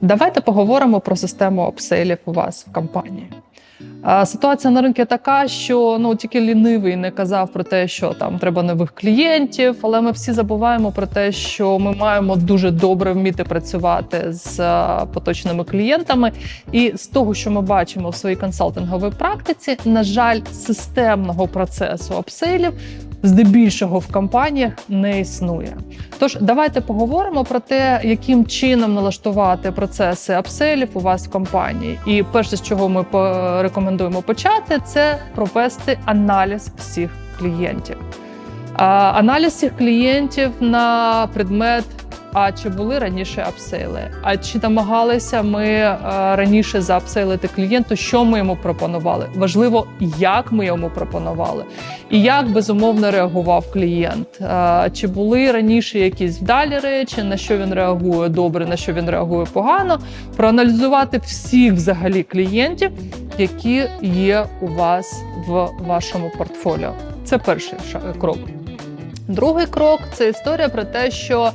Давайте поговоримо про систему апсейлів у вас в компанії. Ситуація на ринку така, що ну тільки лінивий не казав про те, що там треба нових клієнтів, але ми всі забуваємо про те, що ми маємо дуже добре вміти працювати з поточними клієнтами. І з того, що ми бачимо в своїй консалтинговій практиці, на жаль, системного процесу апсейлів здебільшого в компаніях не існує. Тож давайте поговоримо про те, яким чином налаштувати процеси апселів у вас в компанії. І перше, з чого ми порекомендуємо почати, це провести аналіз всіх клієнтів. Аналіз всіх клієнтів на предмет. А чи були раніше апсейли? А чи намагалися ми е, раніше заапсейлити клієнту? Що ми йому пропонували? Важливо, як ми йому пропонували, і як безумовно реагував клієнт. Е, Чи були раніше якісь вдалі речі, на що він реагує добре, на що він реагує погано? Проаналізувати всіх взагалі клієнтів, які є у вас в вашому портфоліо. Це перший крок. Другий крок це історія про те, що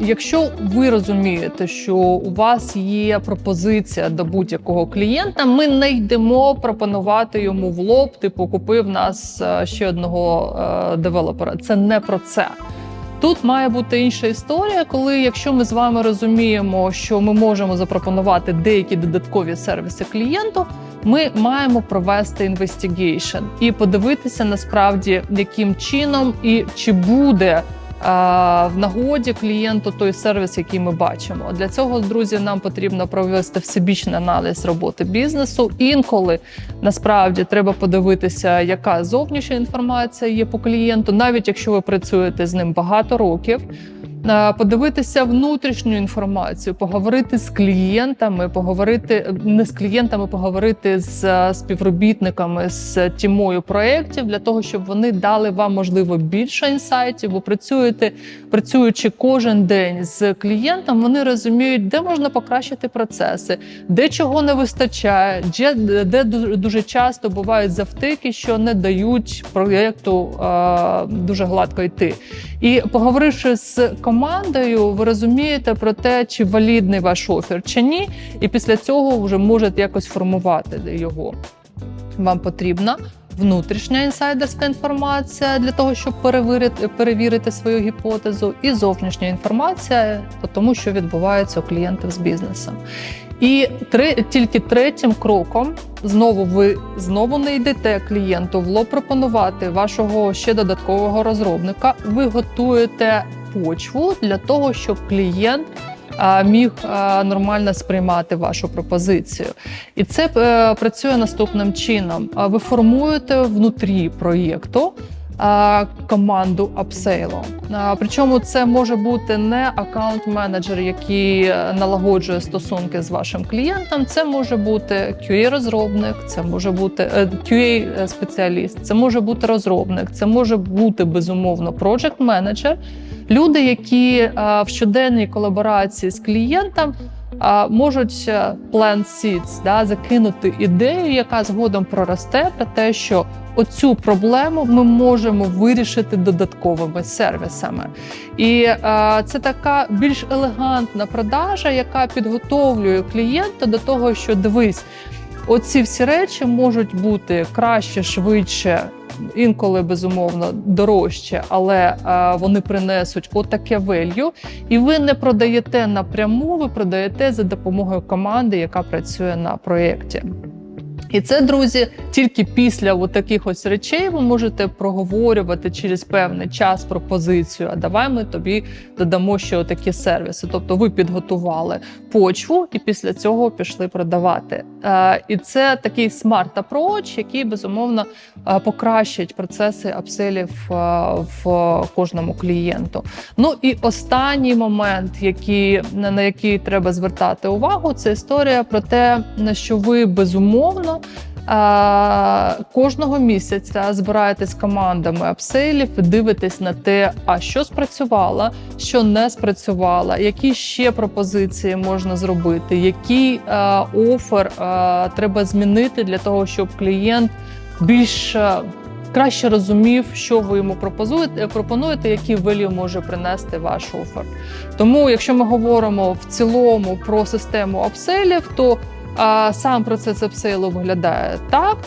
якщо ви розумієте, що у вас є пропозиція до будь-якого клієнта, ми не йдемо пропонувати йому в лоб, типу купив нас е, ще одного е, девелопера. Це не про це. Тут має бути інша історія, коли якщо ми з вами розуміємо, що ми можемо запропонувати деякі додаткові сервіси клієнту, ми маємо провести інвестигейшн і подивитися насправді, яким чином і чи буде. А, В нагоді клієнту той сервіс, який ми бачимо. Для цього, друзі, нам потрібно провести всебічний аналіз роботи бізнесу. Інколи насправді треба подивитися, яка зовнішня інформація є по клієнту, навіть якщо ви працюєте з ним багато років. Е, Подивитися внутрішню інформацію, поговорити з клієнтами, поговорити не з клієнтами, поговорити з е, співробітниками з тімою проєктів для того, щоб вони дали вам можливо більше інсайтів. Бо працюєте, працюючи кожен день з клієнтом, вони розуміють, де можна покращити процеси, де чого не вистачає, де, де ду- дуже часто бувають завтики, що не дають проєкту е, дуже гладко йти. І поговоривши з командою, ви розумієте про те, чи валідний ваш офер чи ні, і після цього вже можете якось формувати його. Вам потрібна внутрішня інсайдерська інформація для того, щоб перевірити, перевірити свою гіпотезу, і зовнішня інформація по тому, що відбувається у клієнтів з бізнесом. І три, тільки третім кроком знову ви знову не йдете клієнту в лоб пропонувати вашого ще додаткового розробника. Ви готуєте почву для того, щоб клієнт міг нормально сприймати вашу пропозицію. І це е, працює наступним чином: ви формуєте внутрі проєкту. А, Команду апсейлу. Причому це може бути не аккаунт-менеджер, який е, налагоджує стосунки з вашим клієнтом. Це може бути QA-розробник, це може бути е, QA-спеціаліст, це може бути розробник, це може бути безумовно project-менеджер. Люди, які е, в щоденній колаборації з клієнтом можуть е, plant seeds, да, закинути ідею, яка згодом проросте про те, що оцю проблему ми можемо вирішити додатковими сервісами. І е, це така більш елегантна продажа, яка підготовлює клієнта до того, що дивись. Оці всі речі можуть бути краще, швидше, інколи безумовно дорожче, але е, вони принесуть отаке велью, і ви не продаєте напряму, ви продаєте за допомогою команди, яка працює на проєкті. І це, друзі, тільки після от таких ось речей ви можете проговорювати через певний час пропозицію. А давай ми тобі додамо ще такі сервіси. Тобто ви підготували почву і після цього пішли продавати. Е, і це такий смарт approach, який безумовно е, покращить процеси апселів е, в кожному клієнту. Ну і останній момент, який, на який треба звертати увагу, це історія про те, на що ви безумовно. Е, Кожного місяця збираєтесь командами апсейлів, дивитесь на те, а що спрацювало, що не спрацювало, які ще пропозиції можна зробити, який е, офер е, треба змінити для того, щоб клієнт більш краще розумів, що ви йому пропонуєте, який value може принести ваш офер. Тому, якщо ми говоримо в цілому про систему апселів, то сам процес апсейлу виглядає так.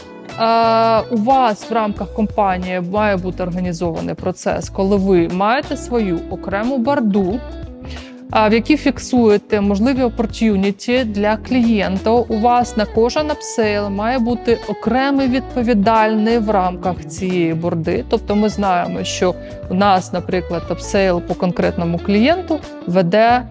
У вас в рамках компанії має бути організований процес, коли ви маєте свою окрему барду, в якій фіксуєте можливі опортюніті для клієнта. У вас на кожен апсейл має бути окремий відповідальний в рамках цієї борди. Тобто, ми знаємо, що у нас, наприклад, апсейл по конкретному клієнту веде е,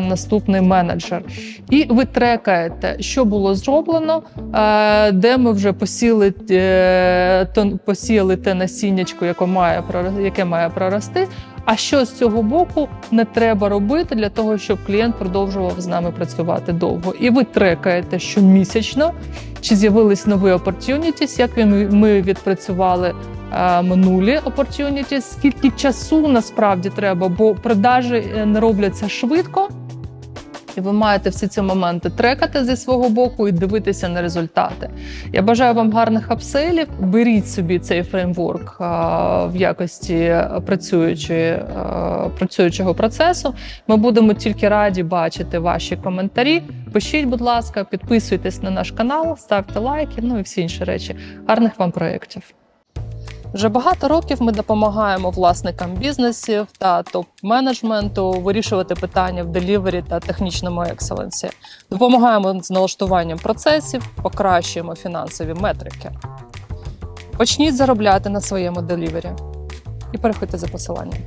наступний менеджер, і ви трекаєте, що було зроблено, е, де ми вже посіли е, посіяли те насіннячко, яке має яке має прорости. А що з цього боку не треба робити для того, щоб клієнт продовжував з нами працювати довго? І ви трекаєте щомісячно, чи з'явились нові opportunities, як ми відпрацювали е, минулі opportunities, скільки часу насправді треба, бо продажі е, не робляться швидко. І ви маєте всі ці моменти трекати зі свого боку і дивитися на результати. Я бажаю вам гарних апсейлів. Беріть собі цей фреймворк в якості працюючої, працюючого процесу. Ми будемо тільки раді бачити ваші коментарі. Пишіть, будь ласка, підписуйтесь на наш канал, ставте лайки, ну і всі інші речі. Гарних вам проєктів! Вже багато років ми допомагаємо власникам бізнесів та топ-менеджменту вирішувати питання в делівері та технічному екселенсі. Допомагаємо з налаштуванням процесів, покращуємо фінансові метрики. Почніть заробляти на своєму делівері і переходьте за посиланням.